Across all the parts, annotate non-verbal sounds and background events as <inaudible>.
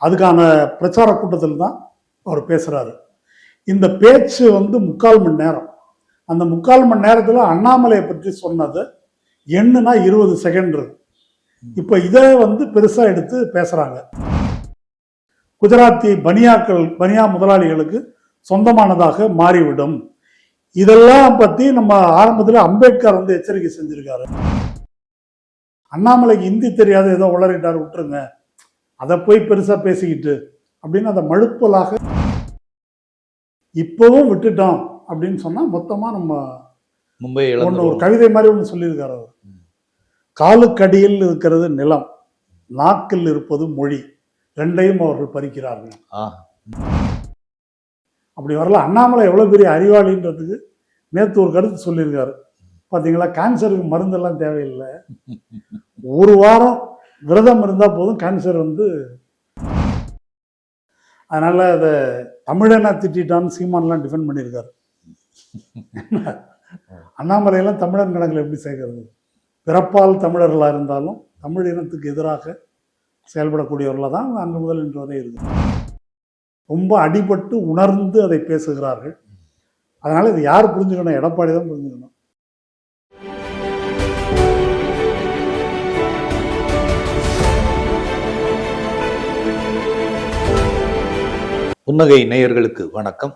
அதுக்கான பிரச்சார கூட்டத்தில் தான் அவர் பேசுகிறாரு இந்த பேச்சு வந்து முக்கால் மணி நேரம். அந்த முக்கால் மணி நேரத்தில் அண்ணாமலையை பற்றி சொன்னது எண்ணுனா இருபது செகண்ட் இருக்கு. இப்போ இதை வந்து பெருசாக எடுத்து பேசுகிறாங்க குஜராத்தி பனியாக்கள் பனியா முதலாளிகளுக்கு சொந்தமானதாக மாறிவிடும். இதெல்லாம் பற்றி நம்ம ஆரம்பத்தில் அம்பேத்கர் வந்து எச்சரிக்கை செஞ்சுருக்காரு. அண்ணாமலைக்கு ஹிந்தி தெரியாத ஏதோ உளறிட்டார் விட்டுருங்க. அதை போய் பெருசாக பேசிக்கிட்டு அப்படின்னு அதை மழுப்பலாக இப்போவும் விட்டுட்டோம் அப்படின்னு சொன்னால் மொத்தமாக நம்ம மும்பை ஒன்று ஒரு கவிதை மாதிரி ஒன்று சொல்லியிருக்காரு அவர். காலுக்கடியில் இருக்கிறது நிலம் நாக்கில் இருப்பது மொழி ரெண்டையும் அவர்கள் பறிக்கிறார்கள். அப்படி வரல அண்ணாமலை எவ்வளோ பெரிய அறிவாளின்றதுக்கு நேற்று ஒரு கருத்து சொல்லியிருக்காரு. பார்த்தீங்களா கேன்சருக்கு மருந்தெல்லாம் தேவையில்லை. <laughs> ஒரு வாரம் விரதம் இருந்தால் போதும் கேன்சர் வந்து. அதனால் அதை தமிழனை திட்டான்னு சீமான்லாம் டிஃபெண்ட் பண்ணியிருக்காரு. அண்ணாமலையெல்லாம் தமிழன் கணக்கில் எப்படி சேர்க்கறது பிறப்பால் தமிழர்களாக இருந்தாலும் தமிழ் இனத்துக்கு எதிராக செயல்படக்கூடியவர்களாக தான் அன்று முதல் இன்று வரை இருக்கு. ரொம்ப அடிபட்டு உணர்ந்து அதை பேசுகிறார்கள். அதனால் இது யார் புரிஞ்சுக்கணும்? எடப்பாடி தான் புரிஞ்சுக்கணும். புன்னகை நேயர்களுக்கு வணக்கம்.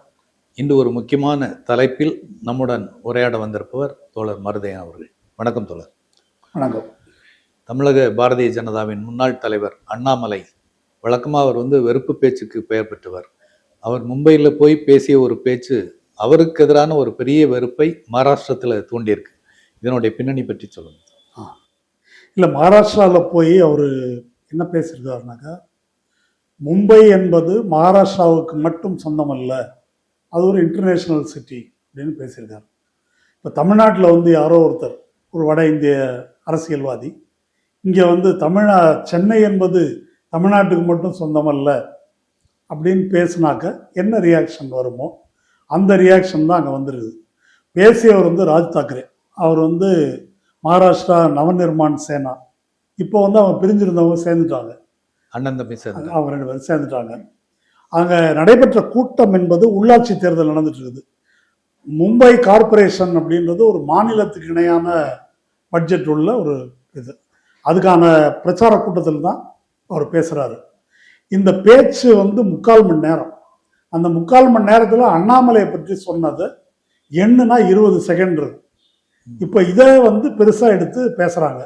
இன்று ஒரு முக்கியமான தலைப்பில் நம்முடன் உரையாட வந்திருப்பவர் தோழர் மருதையன் அவர்கள். வணக்கம் தோழர். வணக்கம். தமிழக பாரதிய ஜனதாவின் முன்னாள் தலைவர் அண்ணாமலை வழக்கமாக அவர் வந்து வெறுப்பு பேச்சுக்கு பெயர் பெற்றவர். அவர் மும்பையில் போய் பேசிய ஒரு பேச்சு அவருக்கு எதிரான ஒரு பெரிய வெறுப்பை மகாராஷ்டிரத்தில் தூண்டியிருக்கு. இதனுடைய பின்னணி பற்றி சொல்லுங்க. இல்லை மகாராஷ்டிராவில் போய் அவர் என்ன பேசியிருக்காருனாக்கா மும்பை என்பது மகாராஷ்டிராவுக்கு மட்டும் சொந்தமல்ல அது ஒரு இன்டர்நேஷ்னல் சிட்டி அப்படின்னு பேசியிருக்காரு. இப்போ தமிழ்நாட்டில் வந்து யாரோ ஒருத்தர் ஒரு வட இந்திய அரசியல்வாதி. இங்கே வந்து தமிழ்நா சென்னை என்பது தமிழ்நாட்டுக்கு மட்டும் சொந்தமல்ல அப்படின்னு பேசுனாக்க என்ன ரியாக்ஷன் வருமோ அந்த ரியாக்ஷன் தான் அங்கே வந்துருக்குது. பேசியவர் வந்து ராஜ் தாக்கரே. அவர் வந்து மகாராஷ்டிரா நவநிர்மாண் சேனா. இப்போ வந்து அவங்க பிரிஞ்சிருந்தவங்க சேர்ந்துட்டாங்க. அண்ணன் தம்பி சேர்ந்து. அவங்க ரெண்டு பேரும் சேர்ந்துட்டாங்க. அங்கே நடைபெற்ற கூட்டம் என்பது உள்ளாட்சி தேர்தல் நடந்துட்டு இருக்குது மும்பை கார்ப்பரேஷன் அப்படின்றது ஒரு மாநிலத்துக்கு இணையான பட்ஜெட் உள்ள ஒரு இது. அதுக்கான பிரச்சார கூட்டத்தில் தான் அவர் பேசுகிறாரு இந்த பேச்சு வந்து முக்கால் மணி நேரம். அந்த முக்கால் மணி நேரத்தில் அண்ணாமலையை பற்றி சொன்னது எண்ணுனா இருபது செகண்ட் இருக்கு. இப்போ இதை வந்து பெருசாக எடுத்து பேசுகிறாங்க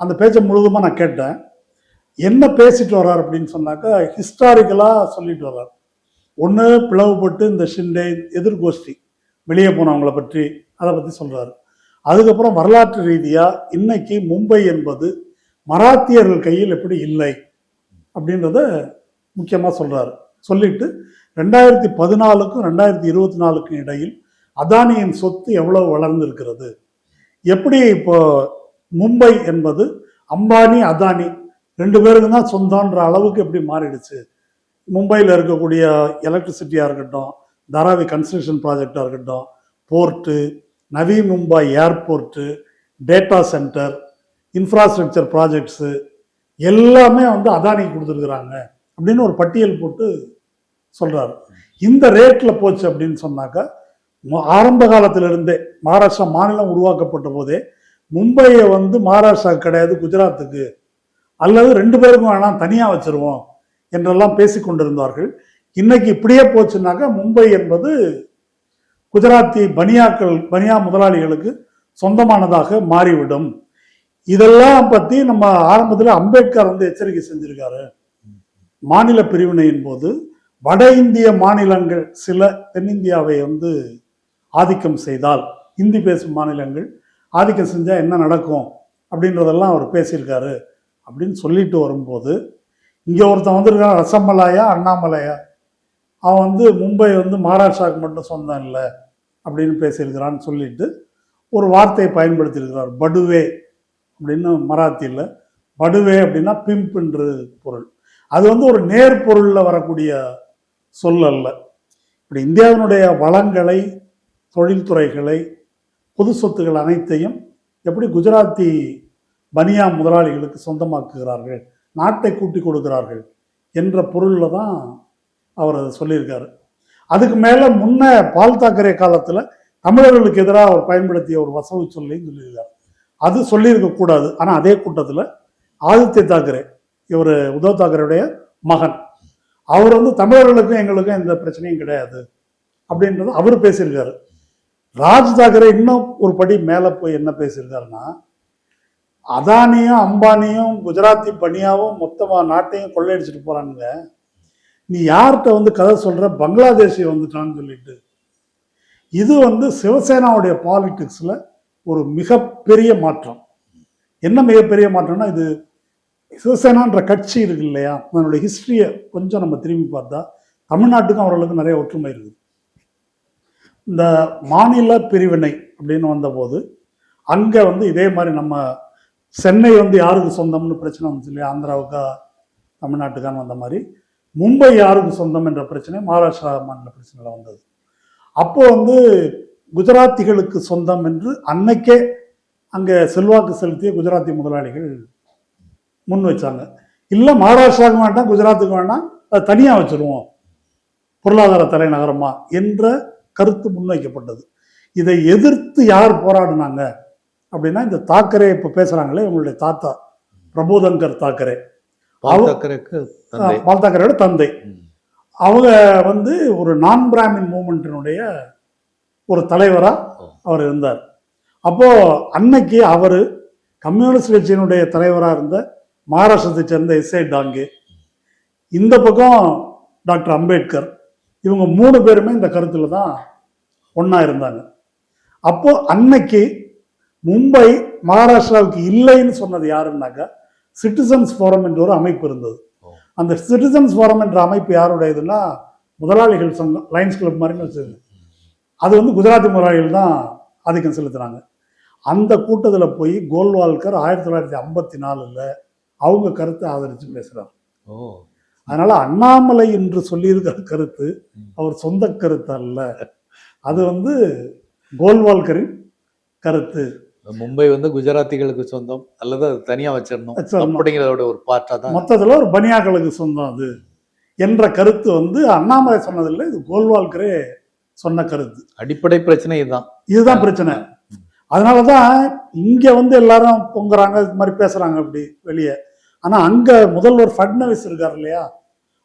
அந்த பேச்சை முழுவதுமாக நான் கேட்டேன். என்ன பேசிட்டு வர்றார் அப்படின்னு சொன்னாக்கா ஹிஸ்டாரிக்கலாக சொல்லிட்டு வர்றார். ஒன்று பிளவுபட்டு இந்த ஷிண்டே எதிர்கோஷ்டி வெளியே போனவங்கள பற்றி அதை பற்றி சொல்கிறாரு அதுக்கப்புறம் வரலாற்று ரீதியாக இன்னைக்கு மும்பை என்பது மராத்தியர்கள் கையில் எப்படி இல்லை அப்படின்றத முக்கியமாக சொல்கிறாரு சொல்லிட்டு ரெண்டாயிரத்தி பதினாலுக்கும் ரெண்டாயிரத்தி இருபத்தி நாலுக்கும் இடையில் அதானியின் சொத்து எவ்வளவு வளர்ந்திருக்கிறது? எப்படி இப்போ மும்பை என்பது அம்பானி அதானி ரெண்டு பேருக்கு தான் சொந்தன்ற அளவுக்கு எப்படி மாறிடுச்சு? மும்பையில் இருக்கக்கூடிய எலக்ட்ரிசிட்டியாக இருக்கட்டும் தாராவி கன்ஸ்ட்ரக்ஷன் ப்ராஜெக்டாக இருக்கட்டும் port Navi Mumbai airport data centre infrastructure projects எல்லாமே வந்து அதானி கொடுத்துருக்குறாங்க அப்படின்னு ஒரு பட்டியல் போட்டு சொல்கிறாரு இந்த ரேட்டில் போச்சு அப்படின்னு சொன்னாக்கா ஆரம்ப காலத்திலிருந்தே மகாராஷ்டிரா மாநிலம் உருவாக்கப்பட்ட போதே மும்பையை வந்து மகாராஷ்டிரா கிடையாது குஜராத்துக்கு அல்லது ரெண்டு பேருக்கும் வேணாம் தனியாக வச்சிருவோம் என்றெல்லாம் பேசி கொண்டிருந்தார்கள். இன்னைக்கு இப்படியே போச்சுனாக்கா மும்பை என்பது குஜராத்தி பனியாக்கள் பனியா முதலாளிகளுக்கு சொந்தமானதாக மாறிவிடும். இதெல்லாம் பற்றி நம்ம ஆரம்பத்தில் அம்பேத்கர் வந்து எச்சரிக்கை செஞ்சிருக்காரு. மாநில பிரிவினையின் போது வட இந்திய மாநிலங்கள் சில தென்னிந்தியாவை வந்து ஆதிக்கம் செய்தால் இந்தி பேசும் மாநிலங்கள் ஆதிக்கம் செஞ்சால் என்ன நடக்கும் அப்படின்றதெல்லாம் அவர் பேசியிருக்காரு. அப்படின்னு சொல்லிட்டு வரும்போது இங்கே ஒருத்தன் வந்திருக்கான் ரசமலாயா அண்ணாமலையா? அவன் வந்து மும்பை வந்து மகாராஷ்டிராவுக்கு மட்டும் சொந்தம் இல்லை அப்படின்னு பேசியிருக்கிறான்னு சொல்லிட்டு ஒரு வார்த்தையை பயன்படுத்தியிருக்கிறார். படுவே அப்படின்னு மராத்தியில் படுவே அப்படின்னா பிம்ப் என்று பொருள். அது வந்து ஒரு நேர் பொருளில் வரக்கூடிய சொல் அல்ல. இப்படி இந்தியாவினுடைய வளங்களை தொழில்துறைகளை பொது சொத்துக்கள் அனைத்தையும் எப்படி குஜராத்தி பனியா முதலாளிகளுக்கு சொந்தமாக்குகிறார்கள் நாட்டை கூட்டி கொடுக்கிறார்கள் என்ற பொருளில் தான் அவர் அதை சொல்லியிருக்காரு. அதுக்கு மேலே முன்ன பால் தாக்கரே காலத்தில் தமிழர்களுக்கு எதிராக அவர் பயன்படுத்திய ஒரு வசவு சொல்லையும் சொல்லியிருக்காரு. அது சொல்லியிருக்க கூடாது. ஆனால் அதே கூட்டத்தில் ஆதித்ய தாக்கரே இவர் உத்தவ் தாக்கரேடைய மகன். அவர் வந்து தமிழர்களுக்கும் எங்களுக்கும் எந்த பிரச்சனையும் கிடையாது அப்படின்றது அவர் பேசியிருக்காரு. ராஜ் தாக்கரே இன்னும் ஒரு படி மேலே போய் என்ன பேசியிருக்காருன்னா அதானியும் அம்பானியும் குஜராத்தி பனியாவும் மொத்தமாக நாட்டையும் கொள்ளையடிச்சிட்டு போகிறானுங்க நீ யார்கிட்ட வந்து கதை சொல்கிற பங்களாதேஷை வந்துட்டான்னு சொல்லிட்டு. இது வந்து சிவசேனாவுடைய பாலிட்டிக்ஸில் ஒரு மிகப்பெரிய மாற்றம். என்ன மிகப்பெரிய மாற்றம்னா இது சிவசேனான்ற கட்சி இருக்கு இல்லையா? அதனுடைய ஹிஸ்ட்ரியை கொஞ்சம் நம்ம திரும்பி பார்த்தா தமிழ்நாட்டுக்கும் அவர்களுக்கும் நிறைய ஒற்றுமை இருக்குது. இந்த மாநில பிரிவினை அப்படின்னு வந்தபோது அங்கே வந்து இதே மாதிரி நம்ம சென்னை வந்து யாருக்கு சொந்தம்னு பிரச்சனை வந்துச்சு இல்லையா? ஆந்திராவுக்கா தமிழ்நாட்டுக்கான்னு வந்த மாதிரி. மும்பை யாருக்கு சொந்தம் என்ற பிரச்சனை மகாராஷ்டிரா மாநில பிரச்சனையில் வந்தது. அப்போ வந்து குஜராத்திகளுக்கு சொந்தம் என்று அன்னைக்கே அங்கே செல்வாக்கு செலுத்திய குஜராத்தி முதலாளிகள் முன் வச்சாங்க. இல்லை மகாராஷ்டிராவுக்கு வேண்டாம் குஜராத்துக்கு வேண்டாம் அதை தனியாக வச்சுருவோம். பொருளாதார தலைநகரமா என்ற கருத்து முன்வைக்கப்பட்டது. இதை எதிர்த்து யார் போராடினாங்க? அப்படின்னா இந்த தாக்கரே இப்போ பேசுறாங்களே இவங்களுடைய தாத்தா பிரபோதங்கர் தாக்கரே. பால் தாக்கரேக்கு தந்தை. தாக்கரேயோட. அவங்க வந்து ஒரு நான் பிராமின் மூமெண்ட்டினுடைய ஒரு தலைவரா ஓ. அவர் இருந்தார். அப்போ அன்னைக்கு அவர் கம்யூனிஸ்ட் கட்சியினுடைய தலைவரா இருந்த மகாராஷ்டிரத்தை சேர்ந்த எஸ் ஐ டாங்கே. இந்த பக்கம் டாக்டர் அம்பேத்கர். இவங்க மூணு பேருமே இந்த கருத்துல தான் ஒண்ணா இருந்தாங்க. அப்போ அன்னைக்கு மும்பை மகாராஷ்டிராவுக்கு இல்லைன்னு சொன்னது யாருன்னாக்கா சிட்டிசன்ஸ் ஃபோரம் என்ற ஒரு அமைப்பு இருந்தது. அந்த சிட்டிசன்ஸ் ஃபோரம் என்ற அமைப்பு யாருடையதுன்னா முதலாளிகள் சங்கம் லைன்ஸ் கிளப் மாதிரின்னு வச்சுருங்க அது வந்து குஜராத்தி முதலாளிகள் தான் ஆதிக்கம் செலுத்துறாங்க அந்த கூட்டத்தில் போய் கோல்வால்கர் ஆயிரத்தி தொள்ளாயிரத்தி ஐம்பத்தி நாலில் அவங்க கருத்தை ஆதரித்து பேசுகிறார் ஓ. அதனால அண்ணாமலை என்று சொல்லியிருக்கிற கருத்து அவர் சொந்த கருத்து அல்ல. அது வந்து கோல்வால்கரின் கருத்து. மும்பை வந்து குஜராத்திகளுக்கு சொந்தம் அல்லது அது தனியா வச்சிடணும். அப்படிங்கிறதோட ஒரு பார்ட்டா தான். மொத்தத்தில் ஒரு பனியாக்களுக்கு சொந்தம் அது. என்ற கருத்து வந்து அண்ணாமலை சொன்னதில்லை இது கோல்வால்கரே சொன்ன கருத்து. அடிப்படை பிரச்சனை இதுதான். இதுதான் பிரச்சனை. அதனால தான் இங்க வந்து எல்லாரும் பொங்குறாங்க இது மாதிரி பேசுறாங்க அப்படி வெளியே. ஆனா அங்க முதல்வர் ஃபட்னவிஸ் இருக்கார் இல்லையா?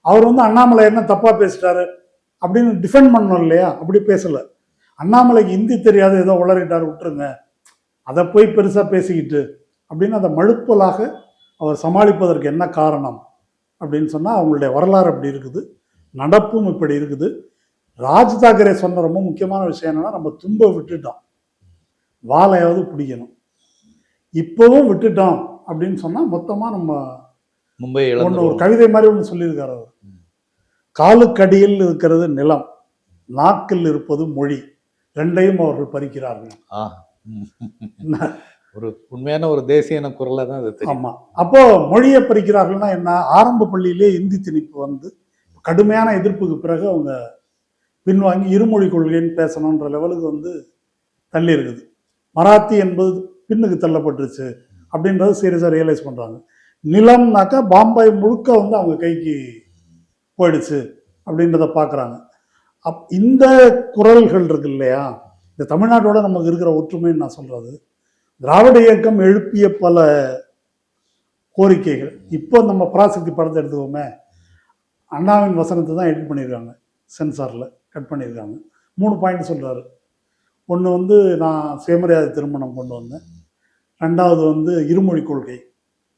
அவர் வந்து அண்ணாமலை என்ன தப்பா பேசிட்டாரு அப்படின்னு டிஃபெண்ட் பண்ணணும் இல்லையா? அப்படி பேசல. அண்ணாமலைக்கு ஹிந்தி தெரியாது ஏதோ உளறிட்டார் விட்டுருங்க. அதை போய் பெருசா பேசிக்கிட்டு அப்படின்னு அதை மழுப்பலாக அவர் சமாளிப்பதற்கு என்ன காரணம் அப்படின்னு சொன்னா அவங்களுடைய வரலாறு அப்படி இருக்குது. நடப்பும் இப்படி இருக்குது. ராஜ் தாக்கரே சொன்ன ரொம்ப முக்கியமான விஷயம் என்னன்னா நம்ம தும்ப விட்டுட்டோம். வாழையாவது பிடிக்கணும். இப்போவும் விட்டுட்டோம் அப்படின்னு சொன்னா மொத்தமா நம்ம மும்பை ஒன்று ஒரு கவிதை மாதிரி ஒன்று சொல்லியிருக்காரு அவர். காலுக்கடியில் இருக்கிறது நிலம் நாக்கில் இருப்பது மொழி ரெண்டையும் அவர்கள் பறிக்கிறார்கள். <laughs> ஒரு உண்மையான ஒரு தேசியன குரலை தான் அது தெரியும். அப்போ மொழியை பறிக்கிறார்கள்னா என்ன? ஆரம்ப பள்ளியிலே இந்தி திணிப்பு வந்து கடுமையான எதிர்ப்புக்கு பிறகு அவங்க பின்வாங்கி இருமொழி கொள்கைன்னு பேசணுன்ற லெவலுக்கு வந்து தள்ளி இருக்குது மராத்தி என்பது பின்னுக்கு தள்ளப்பட்டுருச்சு அப்படின்றத சீரியஸாக ரியலைஸ் பண்ணுறாங்க நிலம்னாக்கா பாம்பாய் முழுக்க வந்து அவங்க கைக்கு போயிடுச்சு அப்படின்றத பார்க்குறாங்க அப் இந்த குரல்கள் இருக்கு இல்லையா? இந்த தமிழ்நாட்டோட நமக்கு இருக்கிற ஒற்றுமைன்னு நான் சொல்றது. திராவிட இயக்கம் எழுப்பிய பல கோரிக்கைகள். இப்போ நம்ம பராசக்தி படத்தை எடுத்துக்கோமே. அண்ணாவின் வசனத்தை தான் எடிட் பண்ணியிருக்காங்க. சென்சாரில் கட் பண்ணியிருக்காங்க. மூணு பாயிண்ட் சொல்றாரு. ஒன்று வந்து நான் சுயமரியாதை திருமணம் கொண்டு வந்தேன். ரெண்டாவது வந்து இருமொழி கொள்கை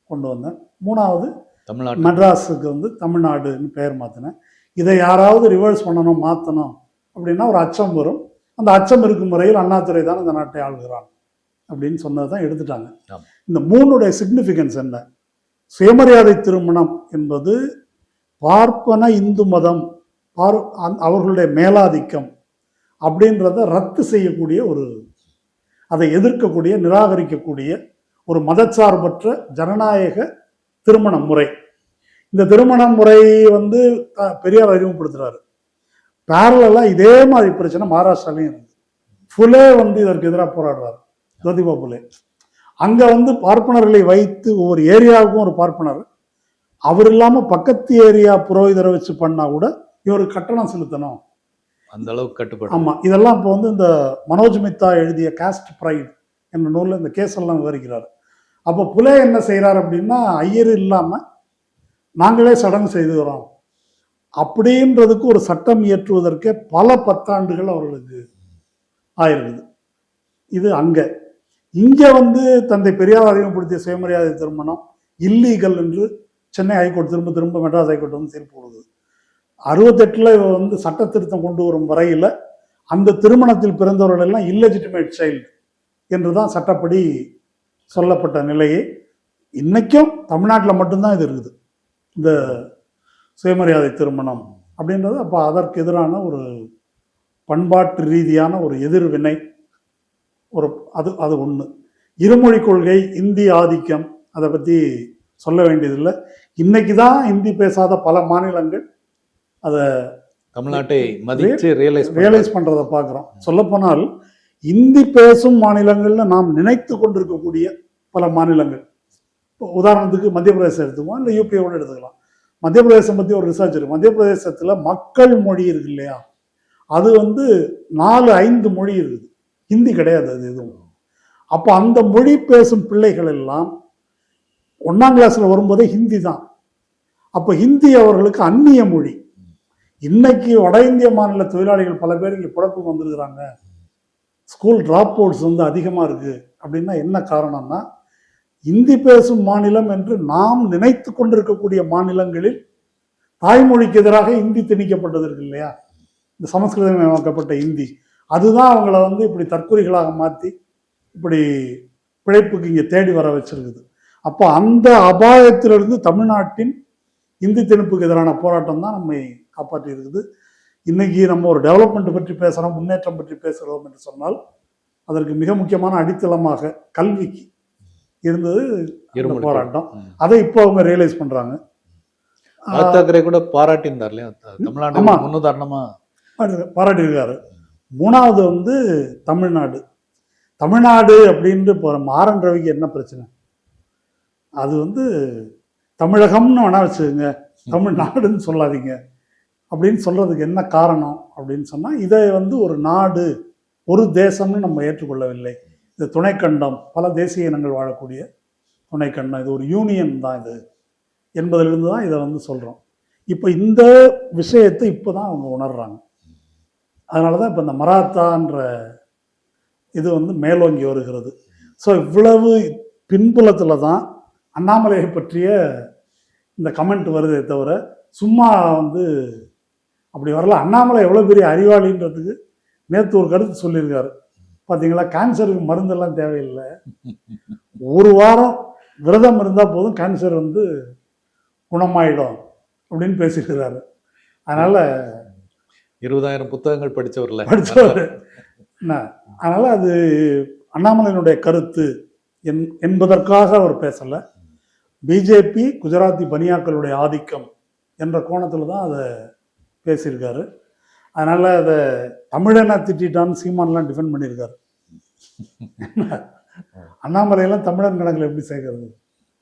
கொண்டு வந்தேன். மூணாவது தமிழ்நாட்டு மெட்ராஸுக்கு வந்து தமிழ்நாடுன்னு பெயர் மாற்றினேன் இதை யாராவது ரிவர்ஸ் பண்ணணும் மாற்றணும் அப்படின்னா ஒரு அச்சம் வரும். அந்த அச்சம் இருக்கும் முறையில் அண்ணாதுரை தான் இந்த நாட்டை ஆளுகிறான் அப்படின்னு சொன்னதை தான் எடுத்துட்டாங்க. இந்த மூணுடைய சிக்னிஃபிகன்ஸ் என்ன? சுயமரியாதை திருமணம் என்பது பார்ப்பன இந்து மதம் பார் அந்த- அவர்களுடைய மேலாதிக்கம் அப்படின்றத ரத்து செய்யக்கூடிய ஒரு அதை எதிர்க்கக்கூடிய நிராகரிக்கக்கூடிய ஒரு மதச்சார்பற்ற ஜனநாயக திருமண முறை. இந்த திருமண முறை வந்து பெரியார் அறிமுகப்படுத்துறாரு. பேரலா இதே மாதிரி பிரச்சனை மகாராஷ்டிராலையும் இருக்கு ஃபுலே வந்து இதற்கு எதிராக போராடுறாரு. ஜோதிபா புலே. அங்க வந்து பார்ப்பனர்களை வைத்து ஒவ்வொரு ஏரியாவுக்கும் ஒரு பார்ப்பனர். அவர் இல்லாம பக்கத்து ஏரியா புரோகிதரை வச்சு பண்ணா கூட இவருக்கு கட்டணம் செலுத்தணும். அந்த அளவுக்கு கட்டுப்பாடு. ஆமா இதெல்லாம் இப்போ வந்து இந்த மனோஜ் மித்தா எழுதிய காஸ்ட் ப்ரைட் என்ற நூலில் இந்த கேஸ் எல்லாம் விவரிக்கிறார். அப்போ புலே என்ன செய்றார் அப்படின்னா ஐயர் இல்லாம நாங்களே சடங்கு செய்துகிறோம் அப்படின்றதுக்கு ஒரு சட்டம் இயற்றுவதற்கே பல பத்தாண்டுகள் அவர்களுக்கு ஆயிருக்குது இது அங்கே. இங்கே வந்து தந்தை பெரியார் அறிமுகப்படுத்திய சுயமரியாதை திருமணம் இல்லீகல் என்று சென்னை ஹைகோர்ட் திரும்ப திரும்ப மெட்ராஸ் ஹைகோர்ட் வந்து தீர்ப்பு கொடுக்குது அறுபத்தெட்டுல வந்து சட்ட திருத்தம் கொண்டு வரும் வரையில் அந்த திருமணத்தில் பிறந்தவர்கள் எல்லாம் இல்லெஜிட்டிமேட் சைல்டு என்றுதான் சட்டப்படி சொல்லப்பட்ட நிலையே. இன்னைக்கும் தமிழ்நாட்டில் மட்டும்தான் இது இருக்குது. இந்த சுயமரியாதை திருமணம் அப்படின்றது அப்போ அதற்கு எதிரான ஒரு பண்பாட்டு ரீதியான ஒரு எதிர்வினை ஒரு அது அது ஒன்று இருமொழி கொள்கை இந்தி ஆதிக்கம் அதை பற்றி சொல்ல வேண்டியதில்லை. இன்னைக்கு தான் இந்தி பேசாத பல மாநிலங்கள் அதை தமிழ்நாட்டை மதிச்சு ரியலைஸ் ரியலைஸ் பண்றதை பார்க்குறோம். சொல்லப்போனால் இந்தி பேசும் மாநிலங்கள்ல நாம் நினைத்து கொண்டிருக்கக்கூடிய பல மாநிலங்கள். இப்போ உதாரணத்துக்கு மத்திய பிரதேசம் எடுத்துக்குவோம் இல்லை யூபியோட எடுத்துக்கலாம். மத்திய பிரதேசம் பற்றி ஒரு ரிசர்ச் இருக்கு. மத்திய பிரதேசத்தில் மக்கள் மொழி இருக்கு இல்லையா? அது வந்து நாலு ஐந்து மொழி இருக்குது. ஹிந்தி கிடையாது அது எதுவும். அப்போ அந்த மொழி பேசும் பிள்ளைகள் எல்லாம் ஒன்றாம் கிளாஸில் வரும்போதே ஹிந்தி தான். அப்போ ஹிந்தி அவர்களுக்கு அந்நிய மொழி. இன்னைக்கு வட இந்திய மாநில தொழிலாளிகள் பல பேர் இங்கே புழப்புக்கு வந்திருக்கிறாங்க. ஸ்கூல் ட்ராப் அவுட்ஸ் வந்து அதிகமாக இருக்குது அப்படின்னா என்ன காரணம்னா இந்தி பேசும் மாநிலம் என்று நாம் நினைத்து கொண்டிருக்கக்கூடிய மாநிலங்களில் தாய்மொழிக்கு எதிராக இந்தி திணிக்கப்பட்டது இருக்கு இல்லையா? இந்த சமஸ்கிருதமயமாக்கப்பட்ட இந்தி. அதுதான் அவங்கள வந்து இப்படி தற்கொலைகளாக மாற்றி இப்படி பிழைப்புக்கு இங்கே தேடி வர வச்சிருக்குது. அப்போ அந்த அபாயத்திலிருந்து தமிழ்நாட்டின் இந்தி திணிப்புக்கு எதிரான போராட்டம் தான் நம்மை காப்பாற்றி இருக்குது இன்னைக்கு நம்ம ஒரு டெவலப்மெண்ட் பற்றி பேசுகிறோம் முன்னேற்றம் பற்றி பேசுகிறோம் என்று சொன்னால் அதற்கு மிக முக்கியமான அடித்தளமாக கல்விக்கு இருந்தது போராட்டம். அதை இப்போ அவங்க ரியலைஸ் பண்றாங்க. ராஜ் தாக்கரே கூட பாராட்டியிருந்தார் இல்லையா? தமிழ்நாடு. முன்னுதாரணமா பாராட்டியிருக்காரு. மூணாவது வந்து தமிழ்நாடு. தமிழ்நாடு அப்படின்ட்டு இப்போ நம்ம ஆர் என் ரவிக்கு என்ன பிரச்சனை? அது வந்து தமிழகம்னு வேணா வச்சுக்கோங்க. தமிழ்நாடுன்னு சொல்லாதீங்க. அப்படின்னு சொல்றதுக்கு என்ன காரணம் அப்படின்னு சொன்னா இதை வந்து ஒரு நாடு ஒரு தேசம்னு நம்ம ஏற்றுக்கொள்ளவில்லை. இது துணைக்கண்டம் பல தேசிய இனங்கள் வாழக்கூடிய துணைக்கண்டம் இது ஒரு யூனியன் தான் இது. என்பதிலிருந்து தான் இதை வந்து சொல்கிறோம் இப்போ இந்த விஷயத்தை இப்போ தான் அவங்க உணர்றாங்க. அதனால தான் இப்போ இந்த மராத்தான்ற இது வந்து மேலோங்கி வருகிறது. ஸோ இவ்வளவு பின்புலத்தில் தான் அண்ணாமலையை பற்றிய இந்த கமெண்ட் வருதே தவிர சும்மா வந்து அப்படி வரல. அண்ணாமலை எவ்வளோ பெரிய அறிவாளின்றதுக்கு நேற்று ஒரு கருத்து சொல்லியிருக்காரு. பார்த்தீங்களா கேன்சருக்கு மருந்தெல்லாம் தேவையில்லை. ஒரு வாரம் விரதம் இருந்தால் போதும் கேன்சர் வந்து குணமாயிடும் அப்படின்னு பேசியிருக்கிறாரு அதனால இருபதாயிரம் புத்தகங்கள் படிச்சவர்ல. படித்தவர் என்ன? அதனால அது அண்ணாமலையினுடைய கருத்து என் என்பதற்காக அவர் பேசல. பிஜேபி குஜராத்தி பனியாக்களுடைய ஆதிக்கம் என்ற கோணத்தில் தான் அதை பேசியிருக்காரு. அதனால அதை தமிழனை திட்டான்னு சீமான்லாம் டிஃபெண்ட் பண்ணியிருக்காரு. <laughs> அண்ணாமலையெல்லாம் தமிழன் கணக்கில் எப்படி சேர்க்கறது?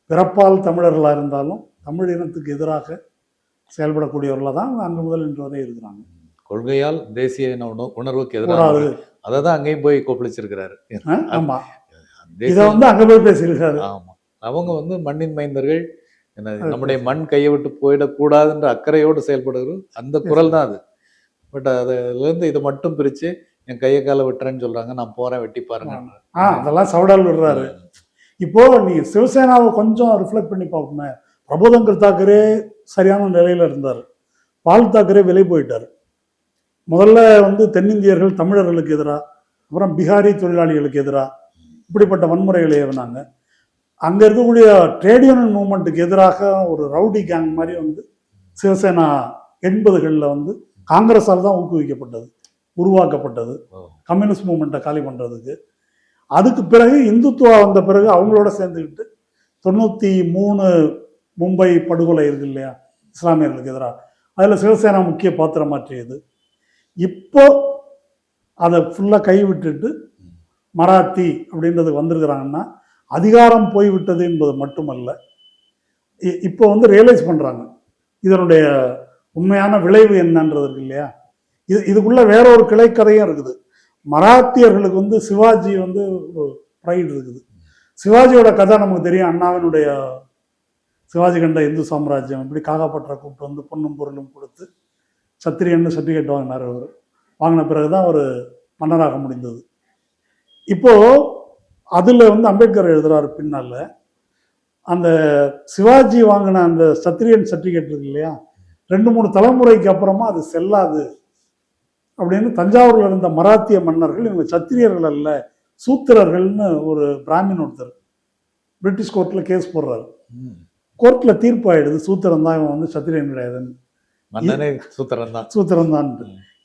பிறப்பால் தமிழர்களாக இருந்தாலும் தமிழ் இனத்துக்கு எதிராக செயல்படக்கூடியவர்களாக தான் அன்று முதல் இன்று வரை இருக்கிறாங்க. கொள்கையால் தேசிய இன உண- உணர்வுக்கு எதிராக அதை தான் அங்கேயும் போய் கோப்பளிச்சிருக்கிறாரு. ஆ? ஆமா. இதை வந்து அங்க போய் பேசியிருக்காரு. ஆமா. அவங்க வந்து மண்ணின் மைந்தர்கள் என்ன, நம்முடைய மண் கையை விட்டு போயிடக்கூடாதுன்ற அக்கறையோடு செயல்படுகிற அந்த குரல் தான் அது. பட் அதுல இருந்து இதை மட்டும் பிரிச்சு என் கையை காலை விட்டுறேன்னு சொல்றாங்க நான் போறேன் வெட்டி பாருங்க. ஆ அதெல்லாம் சவடால் விடுறாரு. இப்போ நீ சிவசேனாவை கொஞ்சம் ரிஃப்ளெக்ட் பண்ணி பார்ப்போமே. பிரபோதங்கர் தாக்கரே சரியான நிலையில இருந்தார். பால் தாக்கரே விலை போயிட்டார். முதல்ல வந்து தென்னிந்தியர்கள் தமிழர்களுக்கு எதிராக அப்புறம் பிகாரி தொழிலாளிகளுக்கு எதிராக இப்படிப்பட்ட வன்முறைகளை ஏவினாங்க. அங்கே இருக்கக்கூடிய ட்ரேட் யூனியன் மூமெண்ட்டுக்கு எதிராக ஒரு ரவுடி கேங் மாதிரி வந்து சிவசேனா எண்பதுகளில் வந்து காங்கிரஸால் தான் ஊக்குவிக்கப்பட்டது. உருவாக்கப்பட்டது. கம்யூனிஸ்ட் மூவ்மெண்ட்டை காலி பண்ணுறதுக்கு அதுக்கு பிறகு இந்துத்துவா வந்த பிறகு அவங்களோட சேர்ந்துக்கிட்டு தொண்ணூற்றி மூணு மும்பை படுகொலை இருக்கு இல்லையா? இஸ்லாமியர்களுக்கு எதிராக அதில் சிவசேனா முக்கிய பாத்திரம் மாற்றியது. இப்போ அதை ஃபுல்லாக கைவிட்டுட்டு மராத்தி அப்படின்றதுக்கு வந்திருக்கிறாங்கன்னா அதிகாரம் போய்விட்டது என்பது மட்டுமல்ல. இப்போ வந்து ரியலைஸ் பண்றாங்க. இதனுடைய உண்மையான விளைவு என்னன்றது இருக்கு இல்லையா? இது இதுக்குள்ள வேற ஒரு கிளைக்கதையும் இருக்குது. மராத்தியர்களுக்கு வந்து சிவாஜி வந்து ஒரு ப்ரைடு இருக்குது. சிவாஜியோட கதை நமக்கு தெரியும் அண்ணாவினுடைய சிவாஜி கண்ட இந்து சாம்ராஜ்யம். இப்படி காகாப்பற்ற கூப்பிட்டு வந்து பொண்ணும் பொருளும் கொடுத்து சத்திரியன்னு சர்டிஃபிகேட் வாங்கினார் அவர். வாங்கின பிறகு தான் அவர் மன்னராக முடிந்தது. இப்போ அதில் வந்து அம்பேத்கர் எழுதுகிறார் பின்னால் அந்த சிவாஜி வாங்கின அந்த சத்திரியன் சர்டிஃபிகேட் இருக்கு இல்லையா? ரெண்டு மூணு தலைமுறைக்கு அப்புறமா அது செல்லாது. அப்படின்னு தஞ்சாவூர்ல இருந்த மராத்திய மன்னர்கள் இவங்க சத்திரியர்கள் அல்ல சூத்திரர்கள்னு ஒரு பிராமின் ஒருத்தர் பிரிட்டிஷ் கோர்ட்ல கேஸ் போடுறாரு. ம். கோர்ட்ல தீர்ப்பு ஆயிடுது சூத்திரம் தான் இவன் வந்து சத்திரியன் கிடையாதுன்னு. சூத்திரம் தான். சூத்திரம் தான்.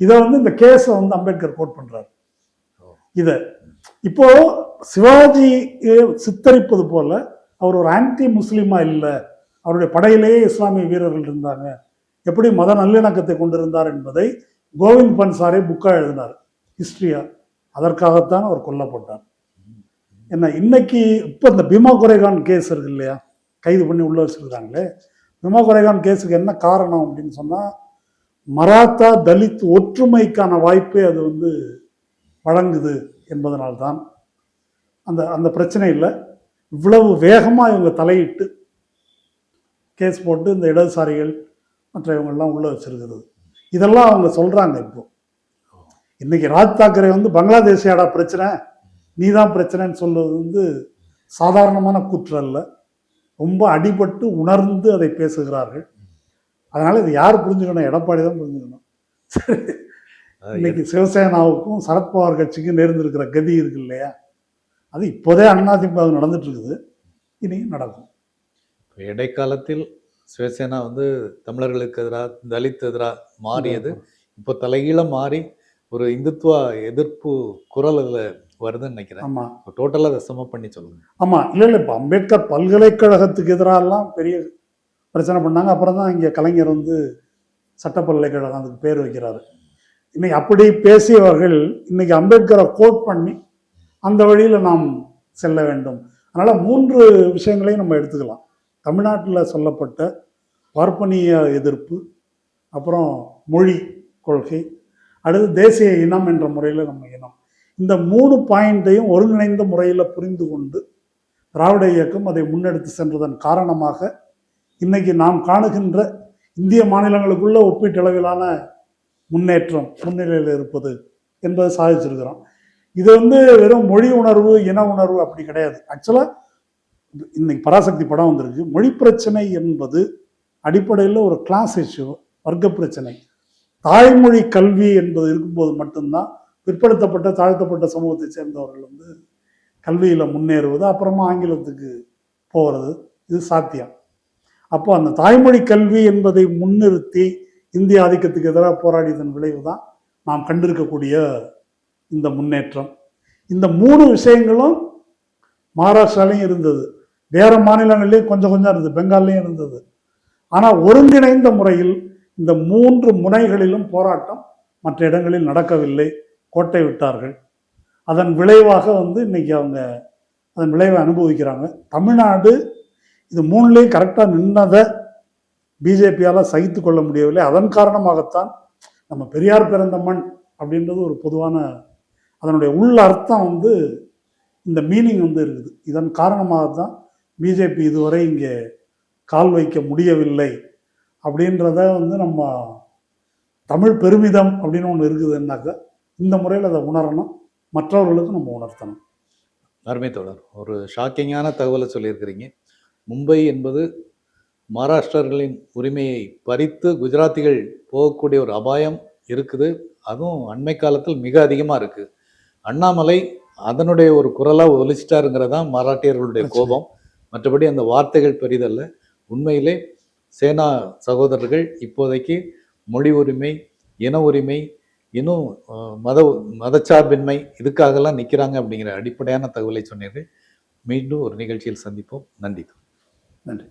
இதை வந்து இந்த கேஸை வந்து அம்பேத்கர் கோட் பண்றாரு. இத. இப்போ சிவாஜி சித்தரிப்பது போல அவர் ஒரு ஆன்டி முஸ்லீமா இல்லை அவருடைய படையிலேயே இஸ்லாமிய வீரர்கள் இருந்தாங்க எப்படி மத நல்லிணக்கத்தை கொண்டிருந்தார் என்பதை கோவிந்த் பன்சாரே புக்காக எழுதினார் ஹிஸ்ட்ரியாக அதற்காகத்தான் அவர் கொல்லப்பட்டார். என்ன இன்னைக்கு இப்போ இந்த பீமா குறைகான் கேஸ் இருக்கு இல்லையா? கைது பண்ணி உள்ள வச்சிருக்காங்களே. பீமா குறைகான் கேஸுக்கு என்ன காரணம் அப்படின்னு சொன்னால் மராத்தா தலித் ஒற்றுமைக்கான வாய்ப்பை அது வந்து வழங்குது என்பதனால்தான். அந்த அந்த பிரச்சனையில் இவ்வளவு வேகமாக இவங்க தலையிட்டு கேஸ் போட்டு இந்த இடதுசாரிகள் மற்ற இவங்கள்லாம் உள்ள வச்சிருக்கிறது. இதெல்லாம் அவங்க சொல்றாங்க இப்போ. இன்னைக்கு ராஜ் தாக்கரே வந்து பங்களாதேஷியாடா பிரச்சனை? நீ தான் பிரச்சனைன்னு சொல்வது வந்து சாதாரணமான கூற்று அல்ல. ரொம்ப அடிபட்டு உணர்ந்து அதை பேசுகிறார்கள். அதனால இது யார் புரிஞ்சுக்கணும்? எடப்பாடி தான் புரிஞ்சுக்கணும். அஹ் இன்னைக்கு சிவசேனாவுக்கும் சரத்பவார் கட்சிக்கும் நேர்ந்திருக்கிற கதி இருக்கு இல்லையா? அது இப்போதே அதிமுக நடந்துட்டு இருக்குது. இனியும் நடக்கும். இடைக்காலத்தில் சிவசேனா வந்து தமிழர்களுக்கு எதிராக தலித் எதிராக மாறியது. இப்போ தலைகீழ மாறி ஒரு இந்துத்துவ எதிர்ப்பு குரல் அதுல வருதுன்னு நினைக்கிறேன். ஆமா. டோட்டலா அதை சம பண்ணி சொல்லுங்க. ஆமா இல்ல இல்ல இப்போ அம்பேத்கர் பல்கலைக்கழகத்துக்கு எதிராலாம் பெரிய பிரச்சனை பண்ணாங்க. அப்புறம் தான் இங்க கலைஞர் வந்து சட்ட பல்கலைக்கழகம் அதுக்கு பேர் வைக்கிறாரு. இன்னைக்கு அப்படி பேசியவர்கள் இன்னைக்கு அம்பேத்கரை கோட் பண்ணி அந்த வழியில நாம் செல்ல வேண்டும். அதனால மூன்று விஷயங்களையும் நம்ம எடுத்துக்கலாம். தமிழ்நாட்டில் சொல்லப்பட்ட பார்ப்பனிய எதிர்ப்பு அப்புறம் மொழி கொள்கை அடுத்து தேசிய இனம் என்ற முறையில் நம்ம இனம். இந்த மூணு பாயிண்ட்டையும் ஒருங்கிணைந்த முறையில் புரிந்து கொண்டு திராவிட இயக்கம் அதை முன்னெடுத்து சென்றதன் காரணமாக இன்னைக்கு நாம் காணுகின்ற இந்திய மாநிலங்களுக்குள்ள ஒப்பீட்டளவிலான முன்னேற்றம் முன்னிலையில் இருப்பது என்பதை சாதிச்சிருக்கிறோம். இது வந்து வெறும் மொழி உணர்வு இன உணர்வு அப்படி கிடையாது. ஆக்சுவலாக இன்னைக்கு பராசக்தி படம் வந்திருக்கு மொழி பிரச்சனை என்பது அடிப்படையில் ஒரு கிளாஸ் இஷ்யூ வர்க்க பிரச்சனை. தாய்மொழி கல்வி என்பது இருக்கும்போது மட்டும்தான் பிற்படுத்தப்பட்ட தாழ்த்தப்பட்ட சமூகத்தை சேர்ந்தவர்கள் வந்து கல்வியில் முன்னேறுவது அப்புறமா ஆங்கிலத்துக்கு போகிறது இது சாத்தியம். அப்போ அந்த தாய்மொழி கல்வி என்பதை முன்னிறுத்தி இந்திய ஆதிக்கத்துக்கு எதிராக போராடியதன் விளைவு தான் நாம் கண்டிருக்கக்கூடிய இந்த முன்னேற்றம். இந்த மூணு விஷயங்களும் மகாராஷ்டிராலையும் இருந்தது. வேற மாநிலங்களிலேயும் கொஞ்சம் கொஞ்சம் இருந்தது பெங்கால்லையும் இருந்தது. ஆனால் ஒருங்கிணைந்த முறையில் இந்த மூன்று முனைகளிலும் போராட்டம் மற்ற இடங்களில் நடக்கவில்லை கோட்டை விட்டார்கள். அதன் விளைவாக வந்து இன்னைக்கு அவங்க அதன் விளைவை அனுபவிக்கிறாங்க. தமிழ்நாடு இது மூணுலேயும் கரெக்டாக நின்னதை பிஜேபியால் சகித்து கொள்ள முடியவில்லை. அதன் காரணமாகத்தான் நம்ம பெரியார் பிறந்த மண் அப்படின்றது ஒரு பொதுவான அதனுடைய உள்ள அர்த்தம் வந்து இந்த மீனிங் வந்து இருக்குது. இதன் காரணமாக தான் பிஜேபி இதுவரை இங்கே கால் வைக்க முடியவில்லை. அப்படின்றத வந்து நம்ம தமிழ் பெருமிதம் அப்படின்னு ஒன்று இருக்குதுன்னாக்கா இந்த முறையில் அதை உணரணும். மற்றவர்களுக்கும் நம்ம உணர்த்தணும். அருமை தோழர் ஒரு ஷாக்கிங்கான தகவலை சொல்லியிருக்கிறீங்க. மும்பை என்பது மகாராஷ்டிரர்களின் உரிமையை பறித்து குஜராத்திகள் போகக்கூடிய ஒரு அபாயம் இருக்குது. அதுவும் அண்மை காலத்தில் மிக அதிகமாக இருக்குது அண்ணாமலை அதனுடைய ஒரு குரலாக ஒலிச்சிட்டாருங்கிறதான் மராட்டியர்களுடைய கோபம். மற்றபடி அந்த வார்த்தைகள் பெரிதல்ல. உண்மையிலே சேனா சகோதரர்கள் இப்போதைக்கு மொழி உரிமை இன உரிமை இன்னும் மத மதச்சார்பின்மை இதுக்காகலாம் நிற்கிறாங்க அப்படிங்கிற அடிப்படையான தகவலை சொன்னீர்கள். மீண்டும் ஒரு நிகழ்ச்சியில் சந்திப்போம். நன்றி. நன்றி.